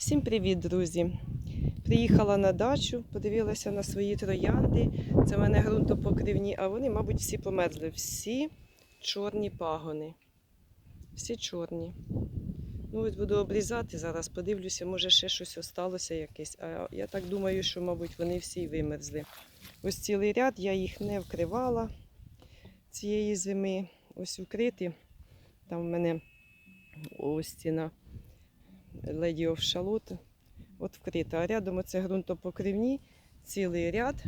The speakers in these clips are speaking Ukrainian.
Всім привіт, друзі! Приїхала на дачу, подивилася на свої троянди. Це в мене ґрунтопокривні, а вони, мабуть, всі померзли. Всі чорні пагони. Всі чорні. Ну, ось буду обрізати зараз, подивлюся, може ще щось осталося якесь. А я так думаю, що, мабуть, вони всі вимерзли. Ось цілий ряд, я їх не вкривала цієї зими. Ось вкриті. Там в мене ось стіна Lady of Шалот. От вкрита. А рядом оце ґрунтопокривні, цілий ряд.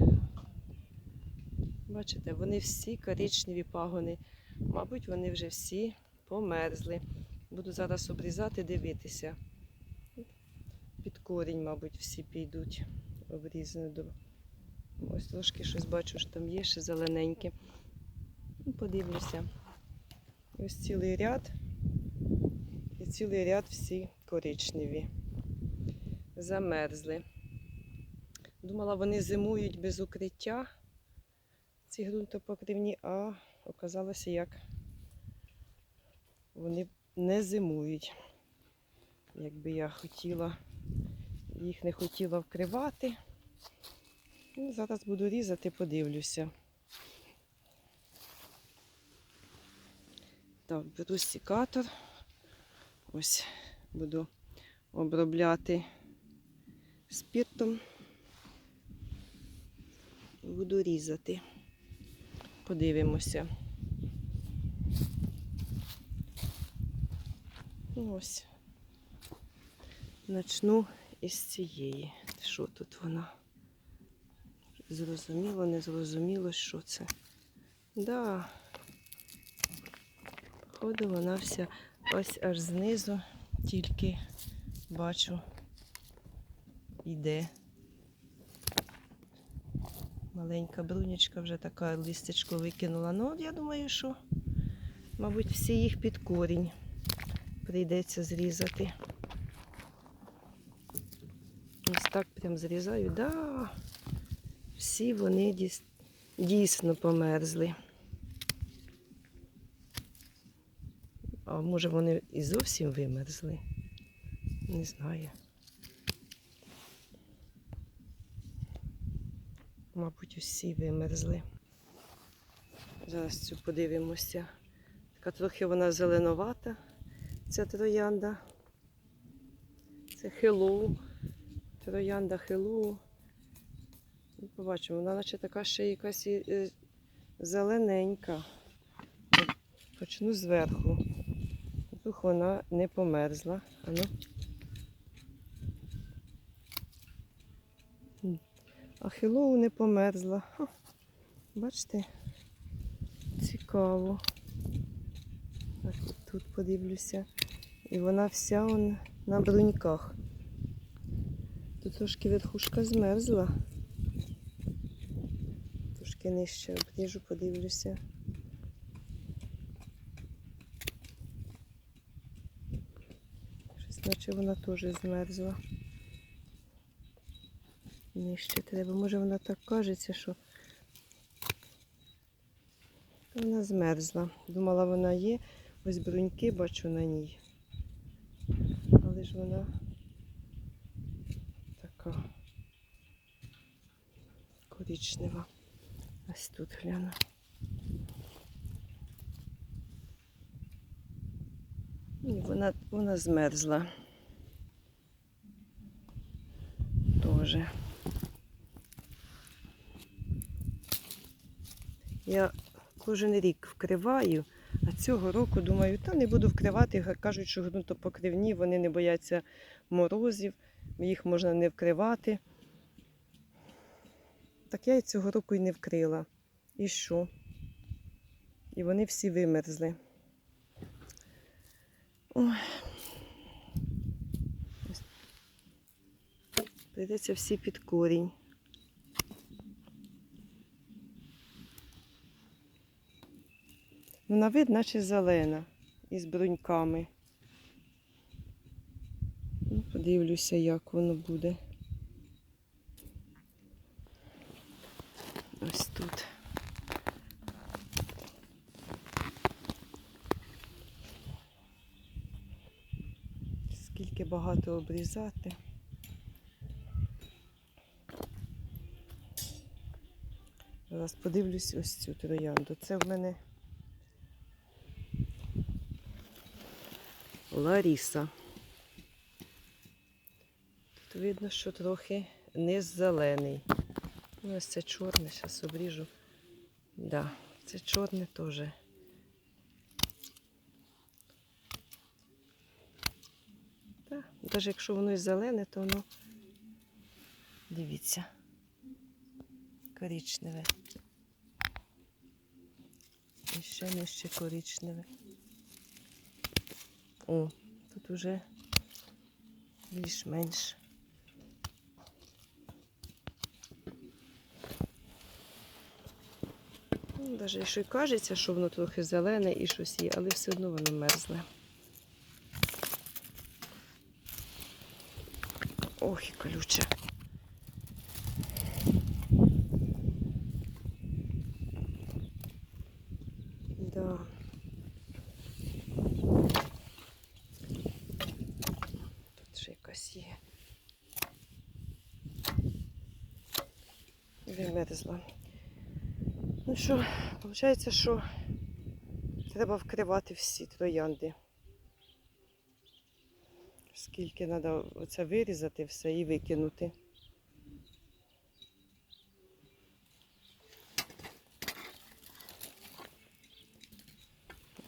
Бачите, вони всі коричневі пагони. Мабуть, вони вже всі померзли. Буду зараз обрізати, дивитися. Під корінь, мабуть, всі підуть обрізані. Ось трошки щось бачу, що там є ще зелененьке. Ну, Подивлюся. Ось цілий ряд. Цілий ряд всі коричневі. Замерзли. Думала, вони зимують без укриття, ці ґрунтопокривні, а оказалося, як вони не зимують. Якби я хотіла, їх не хотіла вкривати. Ну, зараз буду різати, подивлюся. Так, беру секатор. Ось буду обробляти спіртом. Буду різати. Подивимося. Ось. Начну із цієї. Що тут вона? Зрозуміло, не зрозуміло, що це. Да. Походу, вона вся ось аж знизу тільки бачу йде. Маленька брунечка вже така листечко викинула. Ну, я думаю, що, мабуть, всі їх під корінь прийдеться зрізати. Ось так прям зрізаю. Да, всі вони дійсно померзли. А може вони і зовсім вимерзли? Не знаю. Мабуть, усі вимерзли. Зараз цю подивимося. Така трохи вона зеленувата, ця троянда. Це хеллоу. Троянда хеллоу. Ну, Побачимо, вона наче така ще якась е, зелененька. Почну зверху. Дух вона не померзла. А ну. А Хеллоу не померзла. Ха. Бачите? Цікаво. Тут подивлюся. І вона вся он на бруньках. Тут трошки верхушка змерзла. Трошки нижче обріжу, подивлюся. Щось наче вона теж змерзла. Нижче треба. Може вона так кажеться, що вона змерзла. Думала, вона є. Ось бруньки бачу на ній. Але ж вона така коричнева. Ось тут гляну. Ні, вона, вона змерзла. Тоже. Я кожен рік вкриваю, а цього року думаю, та не буду вкривати. Кажуть, що ґрунтопокривні, вони не бояться морозів, їх можна не вкривати. Так я і цього року і не вкрила. І що? І вони всі вимерзли. Ой. Прийдеться всі під корінь. Вона вид, наче зелена, із бруньками. Ну, подивлюся, як воно буде. Ось тут. Скільки багато обрізати. Зараз подивлюсь ось цю троянду. Це в мене Ларіса. Тут видно, що трохи низ зелений. Ну, ось це чорне, зараз обріжу. Да, це чорне теж. Так, навіть якщо воно і зелене, то воно, дивіться, коричневе. І ще нижче коричневе. О, тут уже більш-менш. Ну, Навіть якщо й кажеться, що воно трохи зелене і щось є, але все одно воно мерзне. Ох, і колюче. Да. Тут ще якась є. Вимерзла. Ну що, виходить, що треба вкривати всі троянди. Скільки треба оце вирізати все і викинути.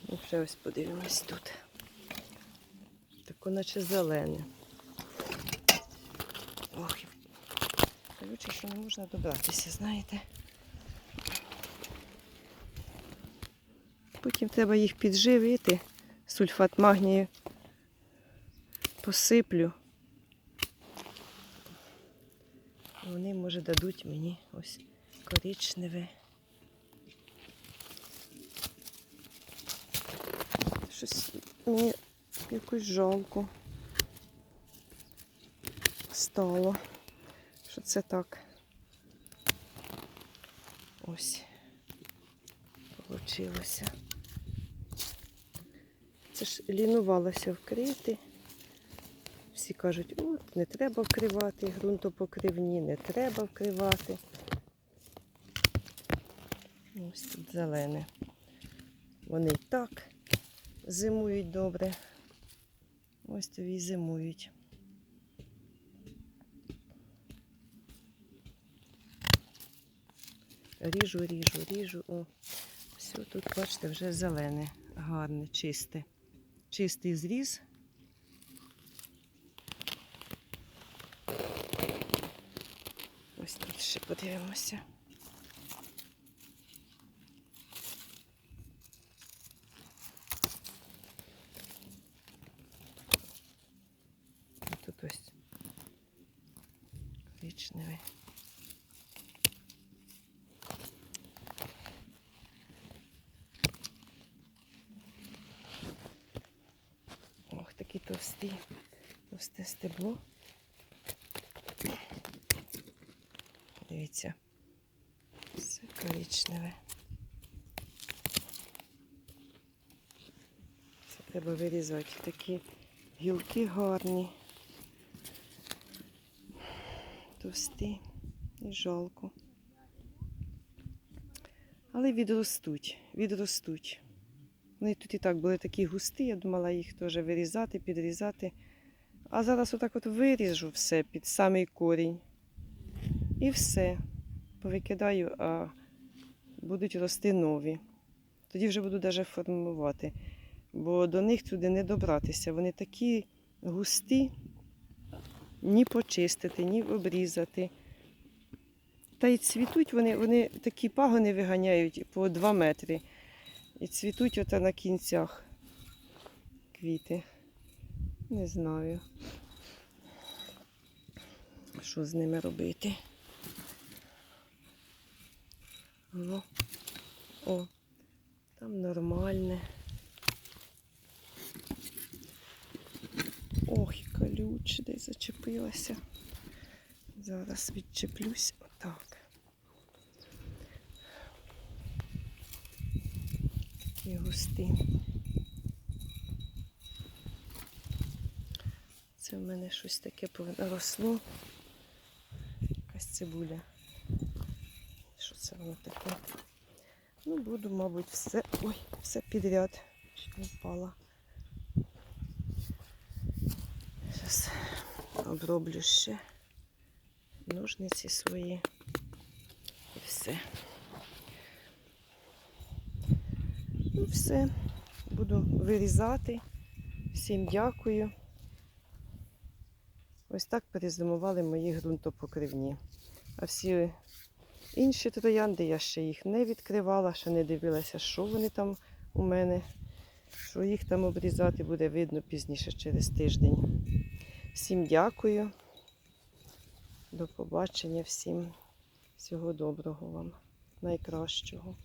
Ну, ще ось подивимось тут. Тако наче зелене. Ох, і що не можна добратися, знаєте. Потім треба їх підживити. Сульфат магнію посиплю. Вони, може, дадуть мені ось коричневе. Щось мені якось жалко стало, що це так. Ось получилося. Це ж лінувалося вкрити. Всі кажуть, от не треба вкривати ґрунтопокривні, не треба вкривати. Ось тут зелене. Вони і так зимують добре. Ось тобі і зимують. Ріжу, ріжу, ріжу. О, все тут, бачите, вже зелене, гарне, чисте. Чистий зріз. Ось тут ще подивимося. Тут ось коричневий. Ох, такий товстий, товсте стебло. Дивіться, все коричневе. Це треба вирізати. Такі гілки гарні. Товсті і жалко. Але відростуть, відростуть. Вони тут і так були такі густі, я думала їх теж вирізати, підрізати. А зараз отак от виріжу все під самий корінь. І все. Повикидаю, а будуть рости нові. Тоді вже буду навіть формувати. Бо до них туди не добратися. Вони такі густі, ні почистити, ні обрізати. Та й цвітуть вони, вони такі пагони виганяють по 2 метри. І цвітуть ота на кінцях квіти. Не знаю, що з ними робити. О, о, там нормальне. Ох, колюче, десь зачепилася. Зараз відчеплюсь отак. Такі густі. Це в мене щось таке росло. Якась цибуля. Це воно таке? Ну, буду, мабуть, все. Ой, все підряд. Чуть. Зараз оброблю ще ножниці свої. І все. Ну, все. Буду вирізати. Всім дякую. Ось так перезимували мої ґрунтопокривні. А всі інші троянди я ще їх не відкривала, ще не дивилася, що вони там у мене. Що їх там обрізати буде видно пізніше через тиждень. Всім дякую. До побачення всім. Всього доброго вам. Найкращого.